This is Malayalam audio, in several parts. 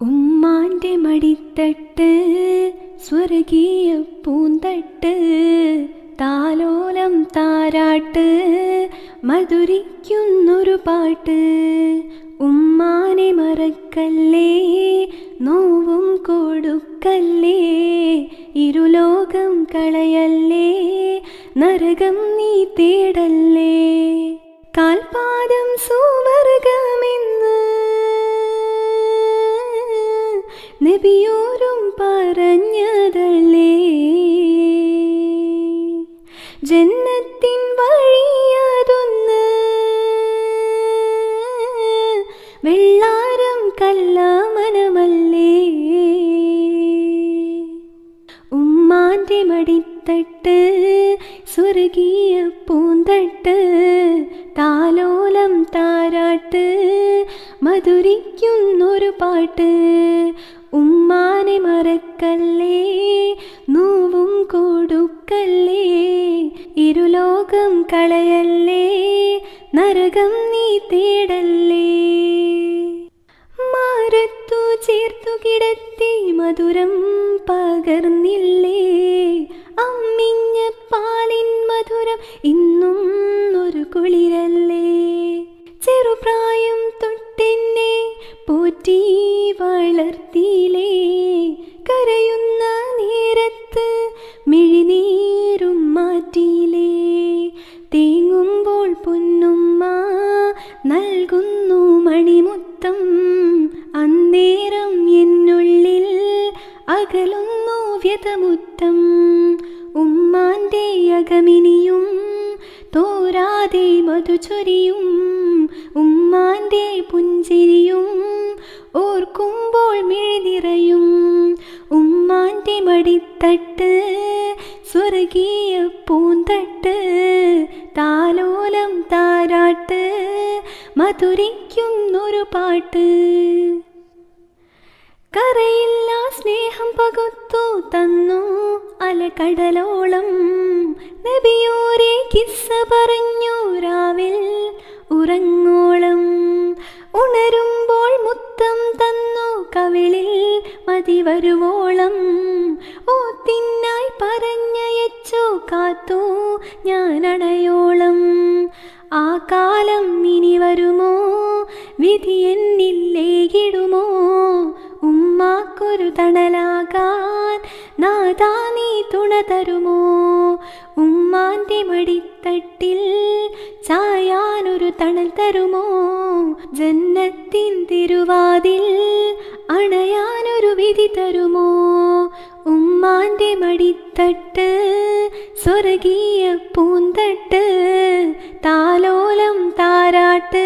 ഉമ്മാന്റെ മടിത്തട്ട് സ്വർഗീയ പൂന്തട്ട് താലോലം താരാട്ട് മധുരിക്കുന്നൊരു പാട്ട്. ഉമ്മാനെ മറക്കല്ലേ നോവും കൊടുക്കല്ലേ ഇരുലോകം കളയല്ലേ നരകം നീ തേടല്ലേ. പൂന്തട്ട് താലോലം താരാട്ട് മധുരിക്കുന്നൊരു പാട്ട്. ഉമ്മാനെ മറക്കല്ലേ നോവും കൊടുക്കല്ലേ ഇരുലോകം കളയല്ലേ നരകം നീ തേടല്ലേ. മാറത്തു ചേർത്തു കിടത്തി മധുരം പകർന്നില്ലേ തേങ്ങുമ്പോൾ പൊന്നുമ്മ നൽകുന്നു മണിമുത്തം. അന്നേരം എന്നുള്ളിൽ അകലുന്നു വ്യതമുത്തം. ഉമ്മാന്റെ അകമിനിയും തോരാതെ മധുചൊരിയും. ഉമ്മാന്റെ പുഞ്ചിരിയും ഓർക്കുമ്പോൾ മിഴിനിറയും. ഉമ്മാന്റെ മടിത്തട്ട് സ്വർഗീയ പൂന്തട്ട് താലോലം താരാട്ട് മധുരിക്കുന്നൊരു പാട്ട്. കരയില്ല സ്നേഹം പകുത്തു തന്നു അലകടലോളം നബിയോരെ കിസ്സ പറഞ്ഞു രാവിൽ ഉറങ്ങോളം. ഉണരുമ്പോൾ മുത്തം തന്നു കവിളിൽ മതി വരുവോളം. ഓത്തിനായി പറഞ്ഞയച്ചു കാത്തു ഞാനടയോളം. ആ കാലം ഇനി വരുമോ? വിധി എന്നില്ലേ എന്നില്ലേകിടുമോ ഉമ്മാക്കൊരു തണലാകാൻ നാദാ നീ തുണ തരുമോ? ഉമ്മാന്റെ മടിത്തട്ടിൽ ചായാനൊരു തണൽ തരുമോ? ജന്നത്തിൻ തിരുവാതിൽ അണയാനൊരു വിധി തരുമോ? ഉമ്മാന്റെ മടിത്തട്ട് സ്വർഗീയ പൂന്തട്ട് താലോലം താരാട്ട്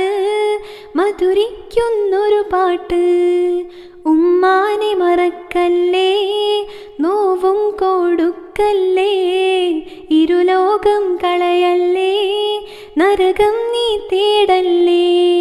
മധുരിക്കുന്നൊരു പാട്ട്. ഉമ്മാനെ മറക്കല്ലേ നോവും കൊടുക്കല്ലേ ഇരുലോകം കളയല്ലേ നരകം നീ തേടല്ലേ.